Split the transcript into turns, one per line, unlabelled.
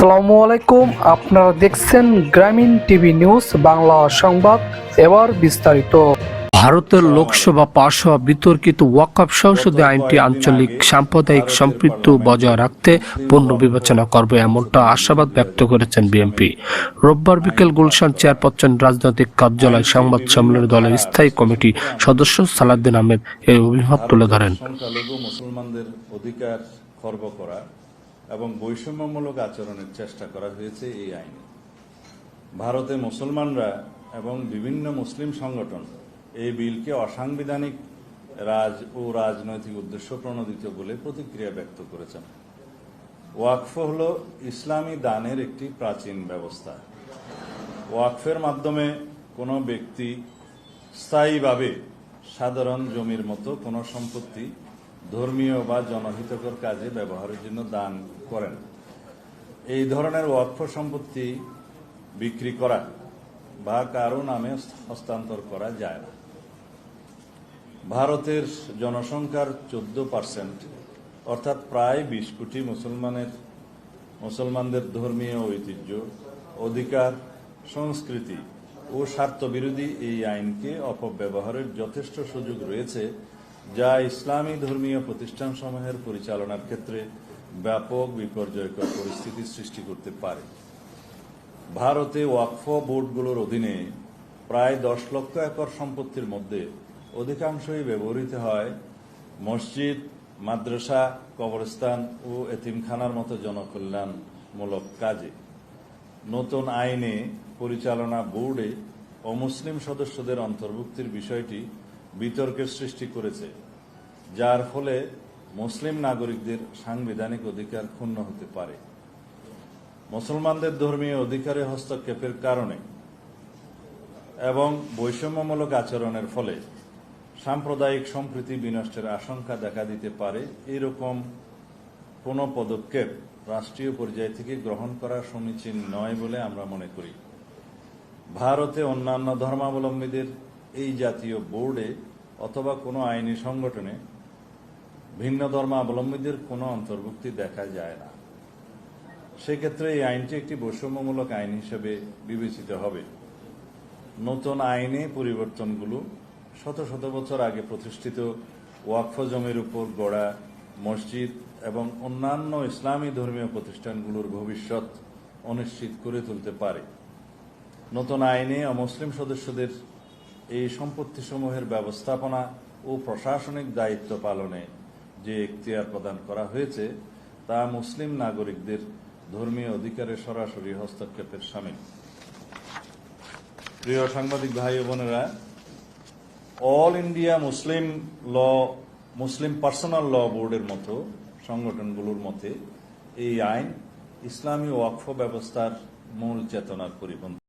আসসালামু আলাইকুম। আপনারা দেখছেন গ্রামীণ টিভি নিউজ বাংলা সংবাদ এবার বিস্তারিত। ভারতের লোকসভা পাশ হওয়া বিতর্কিত ওয়াকফ সংসদে আইনটি আঞ্চলিক সাম্প্রদায়িক সম্পৃক্ত বজায় রাখতে পুনর্বিবেচনা করবে এমনটা আশাবাদ ব্যক্ত করেছেন বিএনপি। রোববার বিকেল গুলশান চেয়ারপারসন রাজনৈতিক কার্যালয় সংবাদ সম্মেলনে দলের স্থায়ী কমিটি সদস্য সালাদ্দিন আহমেদ এই অভিমত তুলে ধরেন।
মুসলমানদের অধিকার খর্ব করা এবং বৈষম্যমূলক আচরণের চেষ্টা করা হয়েছে এই আইনে। ভারতে মুসলমানরা এবং বিভিন্ন মুসলিম সংগঠন এই বিলকে অসাংবিধানিক রাজ ও রাজনৈতিক উদ্দেশ্য প্রণোদিত বলে প্রতিক্রিয়া ব্যক্ত করেছেন। ওয়াকফ হল ইসলামী দানের একটি প্রাচীন ব্যবস্থা। ওয়াকফের মাধ্যমে কোনো ব্যক্তি স্থায়ীভাবে সাধারণ জমির মতো কোনো সম্পত্তি ধর্মীয় বা জনহিতকর কাজে ব্যবহারের জন্য দান করেন। এই ধরনের ওয়াকফ সম্পত্তি বিক্রি করা বা কারও নামে হস্তান্তর করা যায় না। ভারতের জনসংখ্যার চোদ্দ পার্সেন্ট অর্থাৎ প্রায় বিশ কোটি মুসলমানের, মুসলমানদের ধর্মীয় ঐতিহ্য, অধিকার, সংস্কৃতি ও স্বার্থবিরোধী এই আইনকে অপব্যবহারের যথেষ্ট সুযোগ রয়েছে যা ইসলামী ধর্মীয় প্রতিষ্ঠানসমূহের পরিচালনার ক্ষেত্রে ব্যাপক বিপর্যয়কর পরিস্থিতি সৃষ্টি করতে পারে। ভারতে ওয়াকফ বোর্ডগুলোর অধীনে প্রায় দশ লক্ষ একর সম্পত্তির মধ্যে অধিকাংশই ব্যবহৃত হয় মসজিদ, মাদ্রাসা, কবরস্থান ও এতিমখানার মতো জনকল্যাণমূলক কাজে। নতুন আইনে পরিচালনা বোর্ডে অমুসলিম সদস্যদের অন্তর্ভুক্তির বিষয়টি বিতর্কের সৃষ্টি করেছে, যার ফলে মুসলিম নাগরিকদের সাংবিধানিক অধিকার ক্ষুণ্ণ হতে পারে। মুসলমানদের ধর্মীয় অধিকারে হস্তক্ষেপের কারণে এবং বৈষম্যমূলক আচরণের ফলে সাম্প্রদায়িক সম্প্রীতি বিনষ্টের আশঙ্কা দেখা দিতে পারে। এরকম কোনো পদক্ষেপ রাষ্ট্রীয় পর্যায় থেকে গ্রহণ করা সমীচীন নয় বলে আমরা মনে করি। ভারতে অন্যান্য ধর্মাবলম্বীদের এই জাতীয় বোর্ডে অথবা কোনো আইনি সংগঠনে ভিন্ন ধর্মাবলম্বীদের কোনো অন্তর্ভুক্তি দেখা যায় না। সেক্ষেত্রে এই আইনটি একটি বৈষম্যমূলক আইন হিসেবে বিবেচিত হবে। নতুন আইনে পরিবর্তনগুলো শত শত বছর আগে প্রতিষ্ঠিত ওয়াকফ জমির উপর গড়া মসজিদ এবং অন্যান্য ইসলামী ধর্মীয় প্রতিষ্ঠানগুলোর ভবিষ্যৎ অনিশ্চিত করে তুলতে পারে। নতুন আইনে অমুসলিম সদস্যদের এই সম্পত্তিসমূহের ব্যবস্থাপনা ও প্রশাসনিক দায়িত্ব পালনে যে এখতিয়ার প্রদান করা হয়েছে, তা মুসলিম নাগরিকদের ধর্মীয় অধিকারে সরাসরি হস্তক্ষেপের সামিল। প্রিয় সাংবাদিক ভাই বোনেরা, all India Muslim law, Muslim personal law বোর্ডের মতো সংগঠনগুলোর মতে এই আইন ইসলামী ওয়াকফ ব্যবস্থার মূল চেতনার পরিপন্থী।